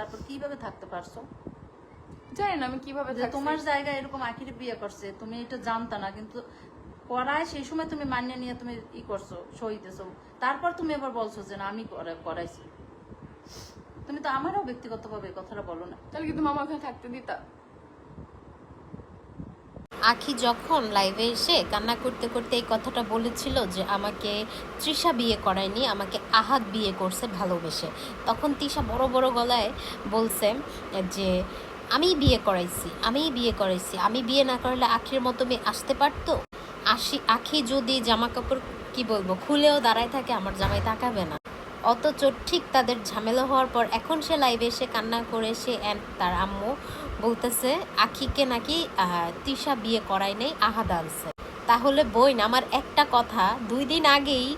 তারপর কীভাবে থাকতে পারছ? জানি না আমি কীভাবে তোমার জায়গায় এরকম আখিরে বিয়ে করছে তুমি এটা জানতা না কিন্তু করায় সেই সময় তুমি মান্য নিয়ে তুমি ই করছ সহিতেছো তারপর তুমি এবার বলছো যে না আমি করাইছি তুমি তো আমারও ব্যক্তিগতভাবে ভাবে কথাটা বলো না। তাহলে কি তুমি আমার ওখানে থাকতে দিতা? আখি যখন লাইভে এসে কান্না করতে করতে এই কথাটা বলেছিল যে আমাকে তৃষা বিয়ে করায়নি, আমাকে আহাত বিয়ে করছে, ভালোবেসে। তখন তৃষা বড় বড় গলায় বলছে যে, আমি বিয়ে করাইছি, আমি বিয়ে করাইছি, আমি বিয়ে না করলে আখির মতো মেয়ে আসতে পারতো? আসি আখি যদি জামা কাপড় কি বলব, খুলেও দাঁড়ায় থাকে, আমার জামাই তাকাবে না। অথচ ঠিক তাদের ঝামেলা হওয়ার পর এখন সে লাইভে এসে কান্না করে সে অ্যান্ড তার আম্মু বলতেছে, আখিকে নাকি তিশা বিয়ে করায় নেই, আহাদ আনছে। তাহলে বইন আমার একটা কথা, দুই দিন আগেই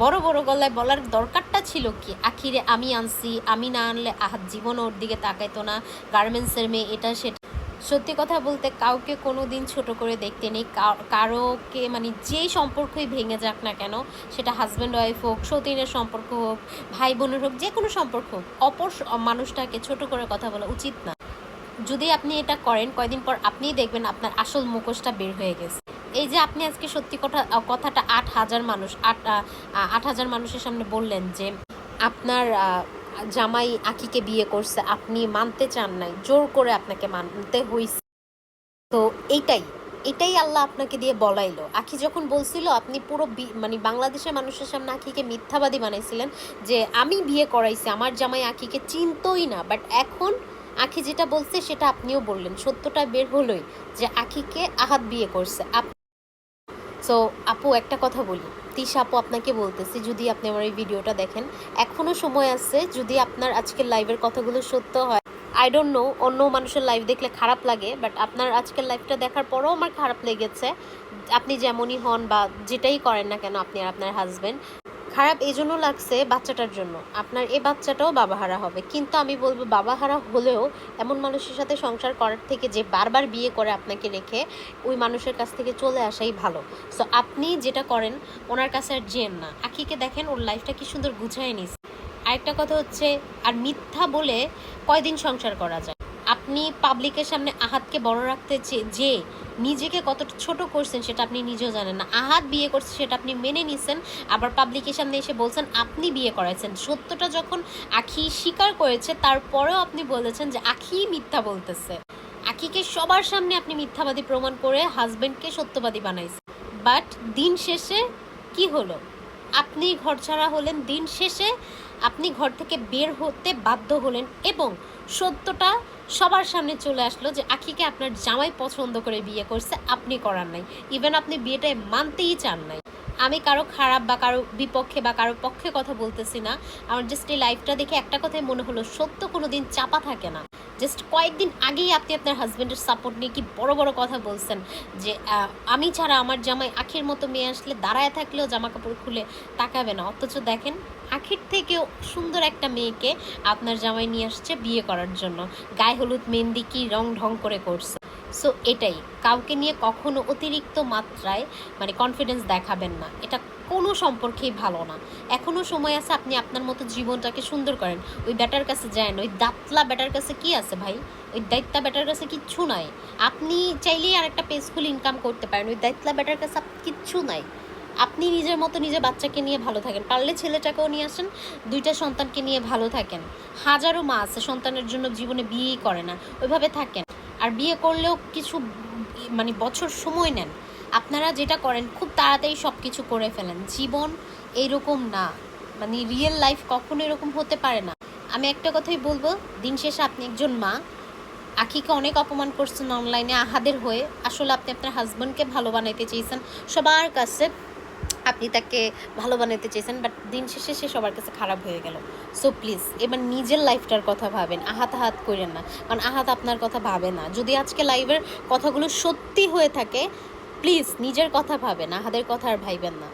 বড় বড় গলায় বলার দরকারটা ছিল কি? আখিরে আমি আনছি, আমি না আনলে আহাদ জীবন ওর দিকে তাকাইতো না গার্মেন্টসের মেয়ে এটা সেটা সত্যি কথা বলতে কাউকে কোনো দিন ছোট করে দেখতে নেই। কারোকে মানে যেই সম্পর্কই ভেঙে যাক না কেন, সেটা হাজব্যান্ড ওয়াইফ হোক, সতীনের সম্পর্ক হোক ভাই বোনের হোক, যে কোনো সম্পর্ক হোক, অপর মানুষটাকে ছোট করে কথা বলা উচিত না। যদি আপনি এটা করেন, কয়দিন পর আপনিই দেখবেন আপনার আসল মুখোশটা বের হয়ে গেছে। এই যে আপনি আজকে সত্যি কথা কথাটা আট হাজার মানুষ, আট আট হাজার মানুষের সামনে বললেন যে, আপনার জামাই আকিকে বিয়ে করছে, আপনি মানতে চান নাই, জোর করে আপনাকে মানতে হইছে। তো এইটাই, এটাই আল্লাহ আপনাকে দিয়ে বলাইলো। আখি যখন বলছিল, আপনি পুরো মানে বাংলাদেশের মানুষের সামনে আখিকে মিথ্যাবাদী বানাইছিলেন, যে আমি বিয়ে করাইছি, আমার জামাই আখিকে চিনতই না বাট এখন আখি যেটা বলছে, সেটা আপনিও বললেন। সত্যটা বের হলোই যে আখিকে আহাত বিয়ে করছে। সো আপু, একটা কথা বলি। তিশা আপু আপনাকে বলতেছি, যদি আপনি আমার এই ভিডিওটা দেখেন এখনও সময় আছে, যদি আপনার আজকের লাইভের কথাগুলো সত্য হয় আই ডোন্ট নো অন্য মানুষের লাইভ দেখলে খারাপ লাগে বাট আপনার আজকের লাইভটা দেখার পরেও আমার খারাপ লেগেছে। আপনি যেমনই হন বা যেটাই করেন না কেন, আপনি আর আপনার হাজবেন্ড খারাপ এই জন্য লাগছে বাচ্চাটার জন্য। আপনার এই বাচ্চাটাও বাবাহারা হবে। কিন্তু আমি বলব বাবাহারা হলেও এমন মানুষের সাথে সংসার করার থেকে যে বারবার বিয়ে করে আপনাকে রেখে ওই মানুষের কাছ থেকে চলে আসাই ভালো। সো আপনি যেটা করেন, ওনার কাছে আর জেন না। আকিকে দেখেন, ওর লাইফটা কি সুন্দর গুছায় নিস আরেকটা কথা হচ্ছে, আর মিথ্যা বলে কয়দিন সংসার করা যায়? আপনি পাবলিকের সামনে আহাতকে বড় রাখতে চে- যে নিজেকে কত ছোট করছেন সেটা আপনি নিজেও জানেন না। আহাত বিয়ে করছে সেটা আপনি মেনে নিছেন, আবার পাবলিকের সামনে এসে বলছেন, আপনি বিয়ে করাইছেন। সত্যটা যখন আখি স্বীকার করেছে, তারপরেও আপনি বলেছেন যে, আখি মিথ্যা বলতেছে। আখিকে সবার সামনে আপনি মিথ্যাবাদী প্রমাণ করে হাজবেন্ডকে সত্যবাদী বানাইছেন। বাট দিন শেষে কি হলো? আপনি ঘর ছাড়া হলেন, দিন শেষে আপনি ঘর থেকে বের হতে বাধ্য হলেন এবং সত্যটা সবার সামনে চলে আসলো যে আখিকে আপনার জামাই পছন্দ করে বিয়ে করছে, আপনি করার নাই। ইভেন আপনি বিয়েটায় মানতেই চান নাই। আমি কারও খারাপ বা কারও বিপক্ষে বা কারও পক্ষে কথা বলতেছি না। আমার জাস্ট এই লাইফটা দেখে একটা কথাই মনে হলো, সত্য কোনো দিন চাপা থাকে না। জাস্ট কয়েকদিন আগেই আপনি আপনার হাজব্যান্ডের সাপোর্ট নিয়ে কি বড় বড় কথা বলছেন যে আমি ছাড়া আমার জামাই আখির মতো মেয়ে আসলে দাঁড়ায় থাকলেও জামা কাপড় খুলে তাকাবে না। অথচ দেখেন, আখির থেকেও সুন্দর একটা মেয়েকে আপনার জামাই নিয়ে আসছে বিয়ে করার জন্য। গায়ে হলুদ, মেহেন্দি কি রং ঢং করে করছে। সো এটাই। কাউকে নিয়ে কখনো অতিরিক্ত মাত্রায় মানে কনফিডেন্স দেখাবেন না। এটা কোনো সম্পর্কেই ভালো না। এখনও সময় আছে আপনি আপনার মতো জীবনটাকে সুন্দর করেন। ওই ব্যাটার কাছে যায় না ওই দাঁতলা ব্যাটার কাছে কি আছে ভাই? ওই দায়িত্বা ব্যাটার কাছে কিচ্ছু নাই। আপনি চাইলেই আর একটা পেসফুল ইনকাম করতে পারেন। ওই দায়িত্লা ব্যাটার কাছে কিচ্ছু নাই। আপনি নিজের মতো নিজের বাচ্চাকে নিয়ে ভালো থাকেন। পারলে ছেলেটাকেও নিয়ে আসেন, দুইটা সন্তানকে নিয়ে ভালো থাকেন। হাজারো মা আছে, সন্তানের জন্য জীবনে বিয়েই করে না। ওইভাবে থাকেন। আর বিয়ে করলেও কিছু মানে বছর সময় নেন। আপনারা যেটা করেন, খুব তাড়াতাড়ি সব কিছু করে ফেলেন। জীবন এইরকম না। মানে রিয়েল লাইফ কখনো এরকম হতে পারে না। আমি একটা কথাই বলব, দিন শেষে আপনি একজন মা। আখিকে অনেক অপমান করছেন অনলাইনে আহাদের হয়ে। আসলে আপনি আপনার হাজব্যান্ডকে ভালো বানাইতে চেয়েছেন সবার কাছে আপনি তাকে ভালো বানাতে চেয়েছেন বাট দিন শেষে সে সবার কাছে খারাপ হয়ে গেল। সো প্লিজ এবার নিজের লাইফটার কথা ভাবেন, আহাত আহাত করেন না। কারণ আহাত আপনার কথা ভাবে না। যদি আজকে লাইভের কথাগুলো সত্যি হয়ে থাকে প্লিজ নিজের কথা ভাবেন, আহাদের কথা আর ভাইবেন না।